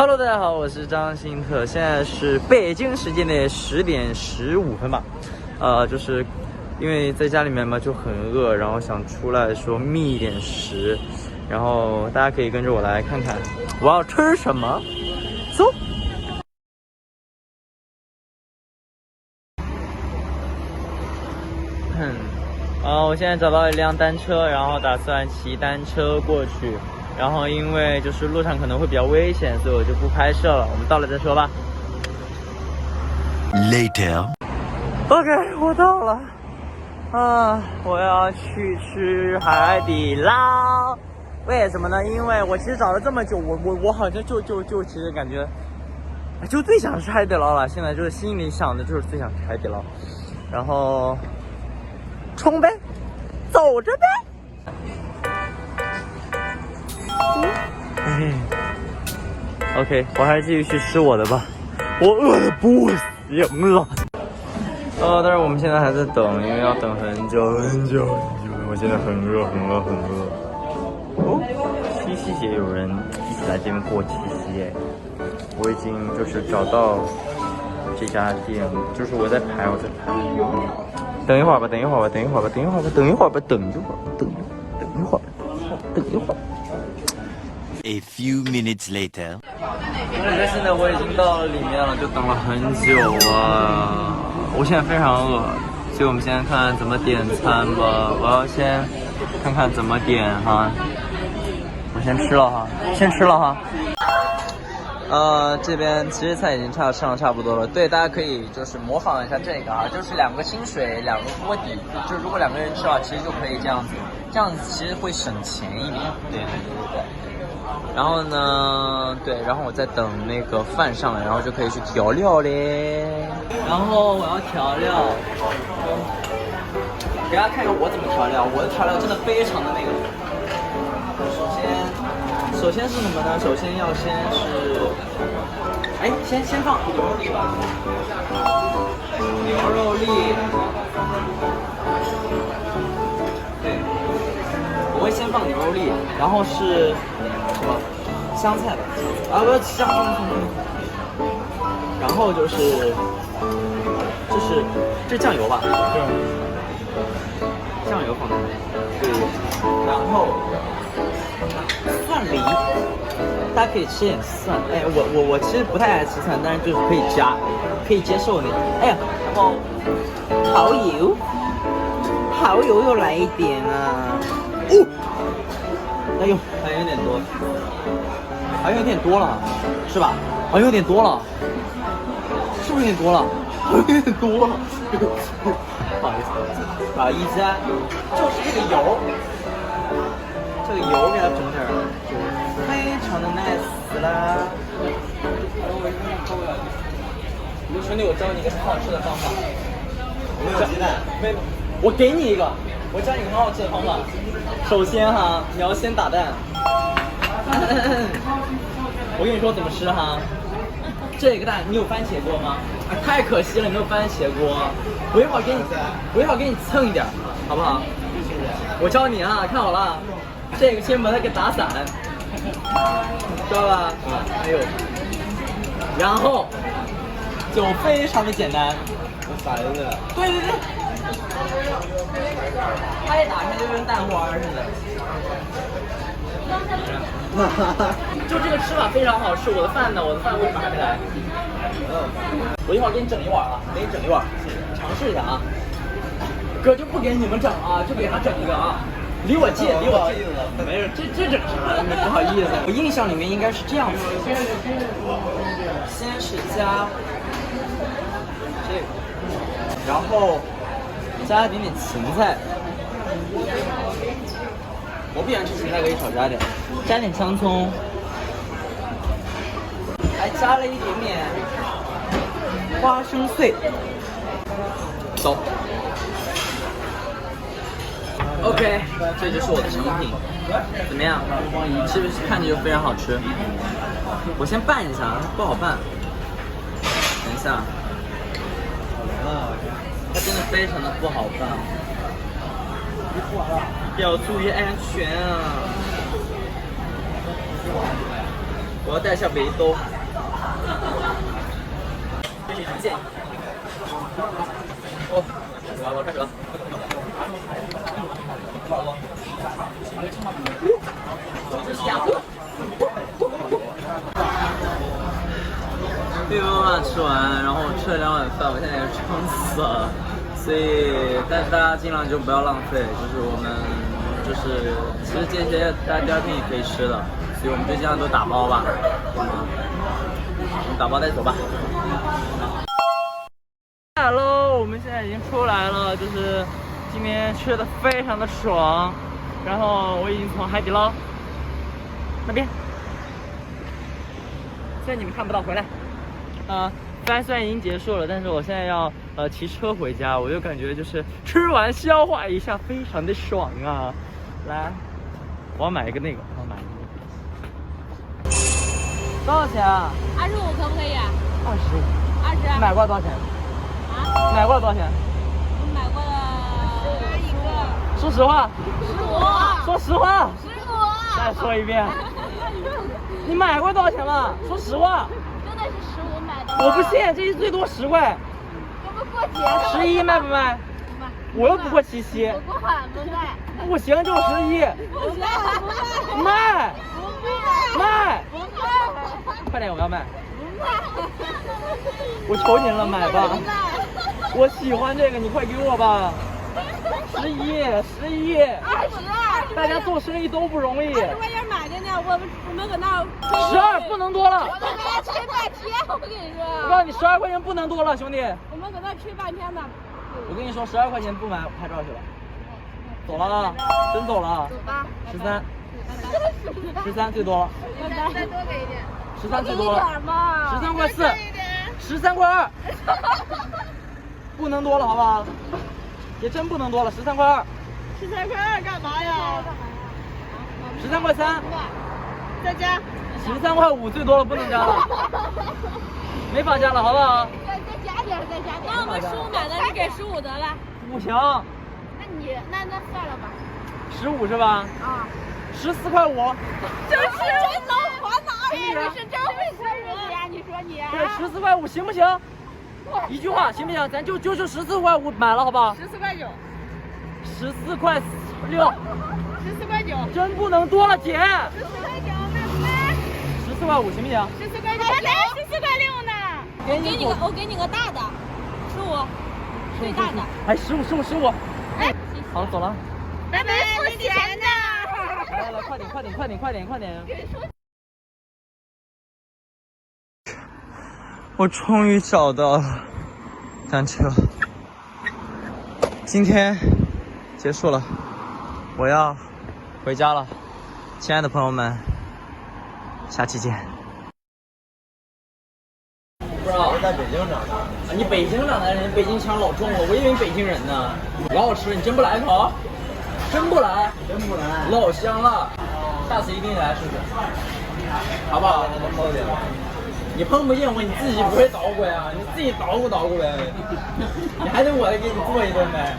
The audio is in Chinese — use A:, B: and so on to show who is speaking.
A: Hello，大家好，我是张新特，现在是北京时间的十点十五分吧。呃，就是因为在家里面嘛就很饿，然后想出来说觅一点食，然后大家可以跟着我来看看我要吃什么。走。哼，啊，我现在找到一辆单车，然后打算骑单车过去。然后因为就是路上可能会比较危险，所以我就不拍摄了。我们到了再说吧。Later，OK，我到了。啊，我要去吃海底捞。为什么呢？因为我其实找了这么久，我我我好像就就就其实感觉，就最想吃海底捞了。现在就是心里想的就是最想吃海底捞。然后冲呗，走着呗。嗯，OK，我还是继续去吃我的吧，我饿的不行了。呃，但是我们现在还在等，因为要等很久很久很久。我现在很饿很饿很饿。哦，七夕节有人一起来这边过七夕哎！我已经就是找到这家店，就是我在排，我在排。等一会儿吧，等一会儿吧，等一会儿吧，等一会儿吧，等一会儿吧，等一会儿，等一会儿，等一会儿，等一会儿。
B: A few minutes later，
A: 我觉现在我已经到了里面了，就等了很久啊！我现在非常饿，所以我们先看怎么点餐吧。我要先看看怎么点哈。我先吃了哈，先吃了哈。呃，这边其实菜已经差上的差不多了。对，大家可以就是模仿一下这个啊，就是两个清水，两个锅底。就如果两个人吃的话，其实就可以这样子，这样子其实会省钱一点。对对对对。然后呢，对，然后我在等那个饭上来，然后就可以去调料嘞。然后我要调料，给大家看看我怎么调料。我的调料真的非常的那个。首先，首先是什么呢？首先要先是，哎，先先放牛肉粒吧，牛肉粒。先放牛肉粒，然后是。什么香菜吧？啊，不是香。然后就是，这是这酱油吧？对。酱油放的。对。然后蒜泥，大家可以吃点蒜。哎，我我我其实不太爱吃蒜，但是就是可以加，可以接受那种。哎呀，然后蚝油，蚝油又来一点啊。哦。哎呦，还有点多，好像有点多了，是吧？好像有点多了，是不是有点多了？好像有点多了，不好意思，不好意思，就是这个油，这个油给它整点儿，非常的 nice 啦。兄弟，我教你一个很好吃的方法。
C: 没有鸡蛋，
A: 没，我给你一个，我教你很好吃的方法。首先哈，你要先打蛋。我跟你说怎么吃哈，这个蛋你有番茄锅吗？太可惜了，没有番茄锅。我一会儿给你，我一会儿给你蹭一点，好不好？我教你啊，看好了，这个先把它给打散，知道吧？哎呦，然后就非常的简单，
C: 撒进去。
A: 对对对。它一打开就跟蛋花似的，就这个吃法非常好吃。我的饭呢？我的饭为什么还没来？我一会儿给你整一碗啊，给你整一碗，尝试一下啊。哥就不给你们整啊，就给他整一个啊。离我近，离我近。没事，这这整啥？不好意思，我印象里面应该是这样子。先是加这个，然后。加一点点芹菜，我不喜欢吃芹菜，可以少加点。加点香葱，还加了一点点花生碎。走。OK，这就是我的成品，怎么样？是不是看着就非常好吃？我先拌一下，不好拌。等一下。它真的非常的不好办，要注意安全啊！我要带一下围兜。这是一件。哦，开始了，我开始了。这是鸭子。面包饭吃完，然后我吃了两碗饭，我现在也撑死了。所以，但是大家尽量就不要浪费，就是我们就是其实这些大家第二天也可以吃的，所以我们就尽量都打包吧，我们打包带走吧。来喽，我们现在已经出来了，就是今天吃的非常的爽，然后我已经从海底捞那边，现在你们看不到，回来。啊，虽然已经结束了，但是我现在要呃骑车回家，我就感觉就是吃完消化一下，非常的爽啊！来，我要买一个那个，我要买一个。多少钱啊？
D: 二十五可不可以？
A: 二十五。
D: 二十。
A: 买过多少钱？
D: 啊？
A: 买过多少钱？
D: 我买过了一个。
A: 说实话。
D: 十五。
A: 说实话。
D: 十五。
A: 再说一遍。你买过多少钱了？说实话。
D: 真的是十五买的。
A: 我不信，这是最多十块。
D: 这不过节。
A: 十一卖不卖？
D: 不卖。
A: 我又不过七夕。
D: 我过晚不卖。
A: 不行就十一。
D: 不行不卖。
A: 卖。
D: 不卖。
A: 卖。
D: 不卖。
A: 快点，我要卖。
D: 不卖。
A: 我求您了，买吧。我喜欢这个，你快给我吧。十一，十一。
D: 二十二。
A: 大家做生意都不容易。
D: 二十块钱买的呢，我们我们搁那。
A: 十二不能多了。
D: 我们搁那吹半天，我跟你
A: 十二块钱不能多了，兄弟。
D: 我们搁那吹半天呢。
A: 我跟你说，十二块钱不买，拍照去了。走了啊，真走了。
D: 走吧。
A: 十三。十三最多了。
D: 再多给一点。
A: 十三最多了。十三块四。十三块二。不能多了，好不好？也真不能多了，十三块二。
D: 十三块二干嘛呀？
A: 十三块三。
D: 再加。
A: 十三块五最多了，不能加了。没法加了，好不好？
D: 再再加点，再加点。那我们十五买的，你给十五得了。
A: 不行。
D: 那你那那算了吧。
A: 十五是吧？
D: 啊。
A: 十四块五。
D: 真是真能还呢！哎，你是真会过日子呀？你说你。
A: 对，十四块五行不行？一句话行不行？咱就就是十四块五买了，好不好？
D: 十四块九。
A: 十四块六。
D: 十四块九。
A: 真不能多了，姐。
D: 十四块九，卖不卖？
A: 十四块五行不行？
D: 十四块九。还十四块六呢。给你个，我给你个大的，十五，最大的。
A: 哎，十五，十五，十五。哎，好，走了。
D: 拜拜，付钱呢。
A: 来来，快点，快点，快点，快点，快点。我终于找到了单车，今天结束了，我要回家了，亲爱的朋友们，下期见。不知道
C: 我在北京长大的。
A: 你北京长大的人，北京腔老重了，我以为你北京人呢。老好吃，你真不来一口？真不来？
C: 真不来。
A: 老香了，下次一定来试试，好不好？你碰不见我，你自己不会捣鼓呀？你自己捣鼓捣鼓呗，你还得我来给你做一顿呗。